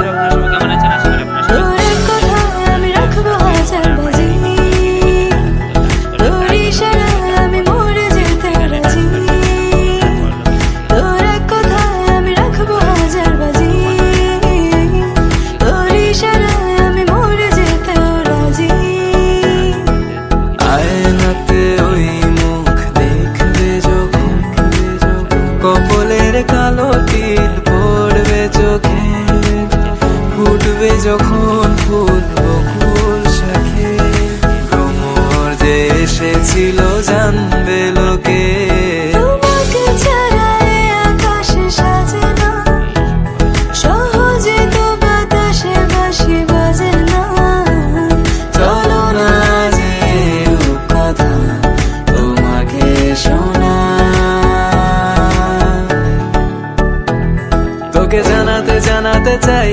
Thank you. যখন ফুল বকুল শাখে ভ্রমর যে এসেছিল জানবে লোকে। জানাতে জানাতে চাই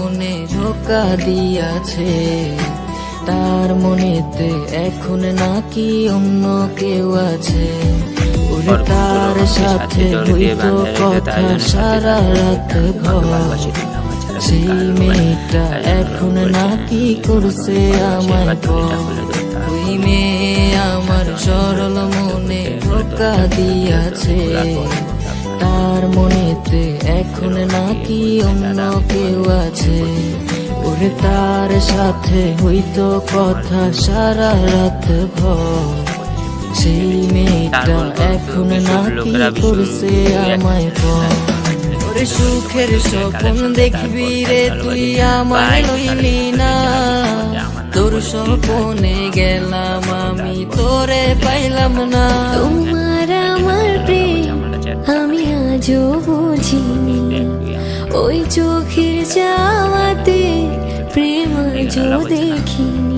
মনে ধোকা দিয়াছে তার মনেতে এখন নাকি অন্য কেউ আছে তার সাথে হইতো কথা সারা রাত সেই মেয়েটা এখন নাকি করছে আমার। ওই মেয়ে আমার সরল মনে ধোকা দিয়াছে তার মনেতে এখন নাকি অন্য কেউ আছে। ওরে তার সাথে হইতো কথা সারা রাত ভর। সেই মেয়েটা এখন নাকি করছে আমায় পর। ওরে সুখের স্বপ্ন দেখবি রে তুই আমায় লইলি না। তোর স্বপনে গেলাম আমি তোরে পাইলাম না। তোমার আমার প্রেম আমি বুঝিনি। ওই চোখের যাওয়াতে প্রেম যো দেখিনি।